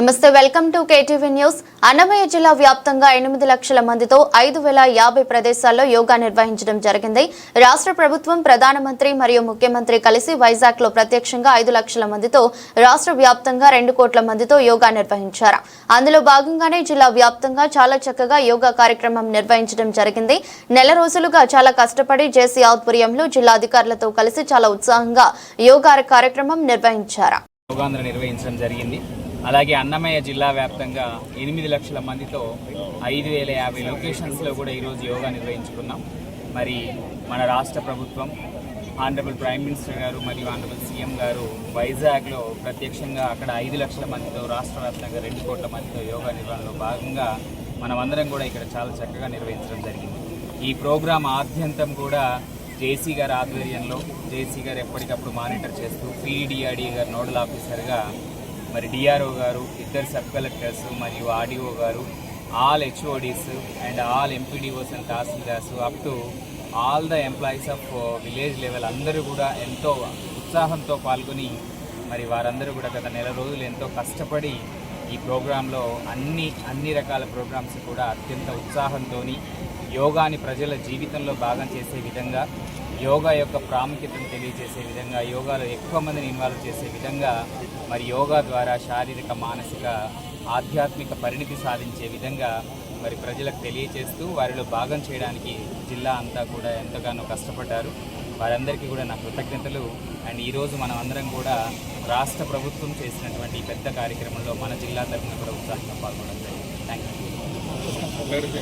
నమస్తే welcome to KTV news. Annamayya జిల్లా వ్యాప్తంగా ఎనిమిది లక్షల మందితో ఐదు వేల యాభై ప్రదేశాల్లో యోగా నిర్వహించడం జరిగింది. రాష్ట్ర ప్రభుత్వం ప్రధానమంత్రి మరియు ముఖ్యమంత్రి కలిసి వైజాగ్లో ప్రత్యక్షంగా ఐదు లక్షల మందితో రాష్ట్ర వ్యాప్తంగా రెండు కోట్ల మందితో యోగా నిర్వహించారు. అందులో భాగంగానే జిల్లా వ్యాప్తంగా చాలా చక్కగా యోగా కార్యక్రమం నిర్వహించడం జరిగింది. నెల రోజులుగా చాలా కష్టపడి జేసీ ఆధ్వర్యంలో జిల్లా అధికారులతో కలిసి చాలా ఉత్సాహంగా యోగా కార్యక్రమం నిర్వహించారు. యోగాంధ్ర నిర్వహించడం జరిగింది. అలాగే అన్నమయ్య జిల్లా వ్యాప్తంగా ఎనిమిది లక్షల మందితో ఐదు వేల యాభై లొకేషన్స్లో కూడా ఈరోజు యోగా నిర్వహించుకున్నాం. మరి మన రాష్ట్ర ప్రభుత్వం ఆనరబుల్ ప్రైమ్ మినిస్టర్ గారు మరియు ఆనరబుల్ సీఎం గారు వైజాగ్లో ప్రత్యక్షంగా అక్కడ ఐదు లక్షల మందితో రాష్ట్ర వ్యాప్తంగా రెండు కోట్ల మందితో యోగా నిర్వహణలో భాగంగా మనమందరం కూడా ఇక్కడ చాలా చక్కగా నిర్వహించడం జరిగింది. ఈ ప్రోగ్రాం ఆద్యంతం కూడా జేసీ గారి ఆధ్వర్యంలో జేసీ గారు ఎప్పటికప్పుడు మానిటర్ చేస్తూ పీడీఆర్డీ గారు నోడల్ ఆఫీసర్గా మరి డిఆర్ఓ గారు ఇద్దరు సబ్ కలెక్టర్స్ మరియు ఆర్డీఓ గారు all HODs and all MPDOs and tahsildars up to all the employees of village level అందరూ కూడా ఎంతో ఉత్సాహంతో పాల్గొని మరి వారందరూ కూడా గత నెల రోజులు ఎంతో కష్టపడి ఈ ప్రోగ్రాంలో అన్ని అన్ని రకాల ప్రోగ్రామ్స్ కూడా అత్యంత ఉత్సాహంతోని యోగాని ప్రజల జీవితంలో భాగం చేసే విధంగా యోగా యొక్క ప్రాముఖ్యతను తెలియజేసే విధంగా యోగాలో ఎక్కువ మందిని ఇన్వాల్వ్ చేసే విధంగా మరి యోగా ద్వారా శారీరక మానసిక ఆధ్యాత్మిక పరిణితి సాధించే విధంగా మరి ప్రజలకు తెలియజేస్తూ వారిలో భాగం చేయడానికి జిల్లా అంతా కూడా ఎంతగానో కష్టపడ్డారు. వారందరికీ కూడా నా కృతజ్ఞతలు. అండ్ ఈరోజు మనం అందరం కూడా రాష్ట్ర ప్రభుత్వం చేసినటువంటి ఈ పెద్ద కార్యక్రమంలో మన జిల్లా తరఫున కూడా ఉత్సాహంగా పాల్గొనడం జరిగింది. Thank you